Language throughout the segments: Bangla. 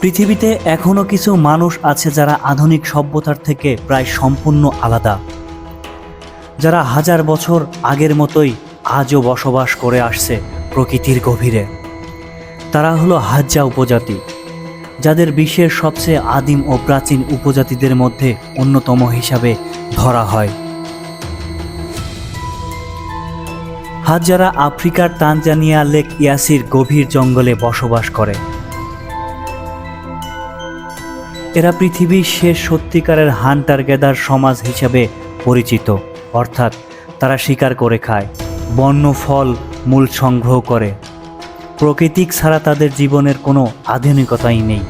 পৃথিবীতে এখনও কিছু মানুষ আছে যারা আধুনিক সভ্যতার থেকে প্রায় সম্পূর্ণ আলাদা। যারা হাজার বছর আগের মতোই আজও বসবাস করে আসছে প্রকৃতির গভীরে। তারা হলো হাজ্জা উপজাতি, যাদের বিশ্বের সবচেয়ে আদিম ও প্রাচীন উপজাতিদের মধ্যে অন্যতম হিসাবে ধরা হয়। হাজারা আফ্রিকার তানজানিয়া লেক ইয়াসির গভীর জঙ্গলে বসবাস করে। এরা পৃথিবীর শেষ সত্যিকারের হান্টার গেদার সমাজ হিসাবে পরিচিত। অর্থাৎ তারা শিকার করে খায়, বন্য ফল, মূল সংগ্রহ করে। প্রকৃতিক ছাড়া তাদের জীবনের কোনো আধুনিকতাই নেই।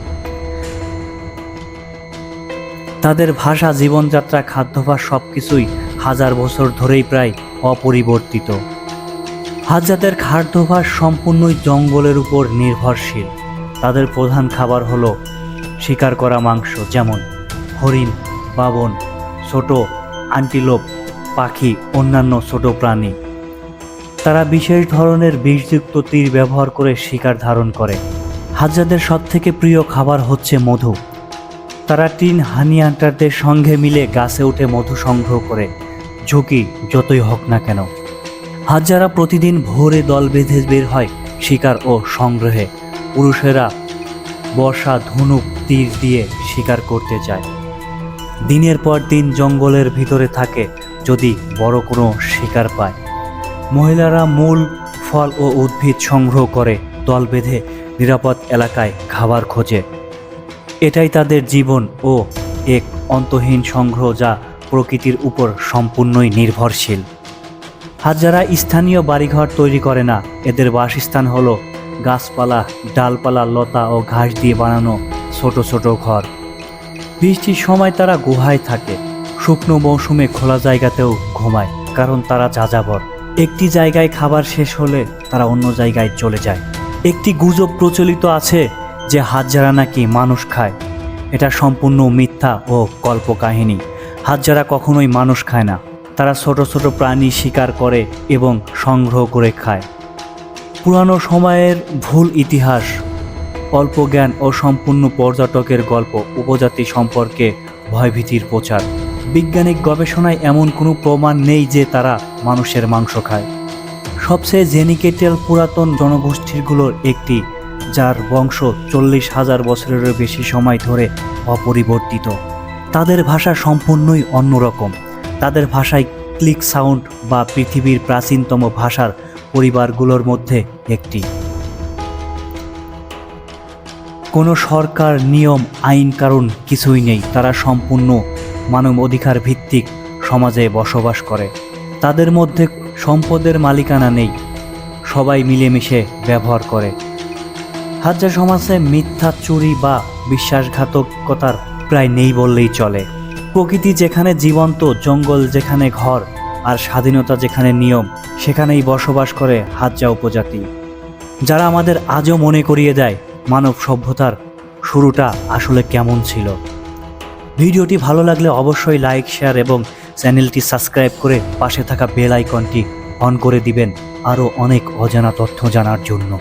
তাদের ভাষা, জীবনযাত্রা, খাদ্যাভ্যাস সব কিছুই হাজার বছর ধরেই প্রায় অপরিবর্তিত। হাজাদের খাদ্যাভ্যাস সম্পূর্ণই জঙ্গলের উপর নির্ভরশীল। তাদের প্রধান খাবার হলো শিকার করা মাংস যেমন হরিণ, বাবন, ছোট, আন্টিলোপ, পাখি, অন্যান্য ছোট প্রাণী। তারা বিশেষ ধরনের বিষযুক্ত তীর ব্যবহার করে শিকার ধারণ করে। হাজাদের সবথেকে প্রিয় খাবার হচ্ছে মধু। তারা টিন হানি হান্টারদের সঙ্গে মিলে গাছে উঠে মধু সংগ্রহ করে, ঝুঁকি যতই হোক না কেন। হাজারা প্রতিদিন ভোরে দল বেঁধে বের হয় শিকার ও সংগ্রহে। পুরুষেরা বর্ষা, ধনুক তীর দিয়ে শিকার করতে যায় দিনের পর দিন জঙ্গলের ভিতরে থাকে যদি বড় কোনো শিকার পায়। মহিলারা মূল ফল ও উদ্ভিদ সংগ্রহ করে, দল বেঁধে নিরাপদ এলাকায় খাবার খোঁজে। এটাই তাদের জীবন ও এক অন্তহীন সংগ্রহ যা প্রকৃতির উপর সম্পূর্ণই নির্ভরশীল। হাজারা স্থানীয় বাড়িঘর তৈরি করে না, এদের বাসস্থান হলো গাছপালা, ডালপালা, লতা ও ঘাস দিয়ে বানানো ছোট ছোট ঘর। বৃষ্টির সময় তারা গুহায় থাকে। শুকনো মৌসুমে খোলা জায়গাতেও ঘুমায়, কারণ তারা যাযাবর। একটি জায়গায় খাবার শেষ হলে তারা অন্য জায়গায় চলে যায়। একটি গুজব প্রচলিত আছে যে হাজারা নাকি মানুষ খায়। এটা সম্পূর্ণ মিথ্যা ও কল্পকাহিনী। হাজারা কখনোই মানুষ খায় না। তারা ছোট ছোট প্রাণী শিকার করে এবং সংগ্রহ করে খায়। পুরানো সময়ের ভুল ইতিহাস অল্প জ্ঞান ও সম্পূর্ণ পর্যটকের গল্প উপজাতি সম্পর্কে ভয়ভীতির প্রচার। বৈজ্ঞানিক গবেষণায় এমন কোনো প্রমাণ নেই যে তারা মানুষের মাংস খায়। সবচেয়ে জেনিকেটেল পুরাতন জনগোষ্ঠীগুলোর একটি, যার বংশ চল্লিশ হাজার বছরেরও বেশি সময় ধরে অপরিবর্তিত। তাদের ভাষা সম্পূর্ণই অন্যরকম। তাদের ভাষায় ক্লিক সাউন্ড বা পৃথিবীর প্রাচীনতম ভাষার পরিবারগুলোর মধ্যে একটি। কোনো সরকার, নিয়ম, আইন, কারণ কিছুই নেই। তারা সম্পূর্ণ মানব অধিকার ভিত্তিক সমাজে বসবাস করে। তাদের মধ্যে সম্পদের মালিকানা নেই। সবাই মিলেমিশে ব্যবহার করে। হাজার সমাজে মিথ্যা, চুরি বা বিশ্বাসঘাতকতার প্রায় নেই বললেই চলে। প্রকৃতি যেখানে জীবন্ত, জঙ্গল যেখানে ঘর, আর স্বাধীনতা যেখানে নিয়ম, সেখানেই বসবাস করে হাজ্জা উপজাতি। যারা আমাদের আজও মনে করিয়ে দেয় মানব সভ্যতার শুরুটা আসলে কেমন ছিল? ভিডিওটি ভালো লাগলে অবশ্যই লাইক শেয়ার এবং চ্যানেলটি সাবস্ক্রাইব করে পাশে থাকা বেল আইকনটি অন করে দিবেন। আরও অনেক অজানা তথ্য জানার জন্য।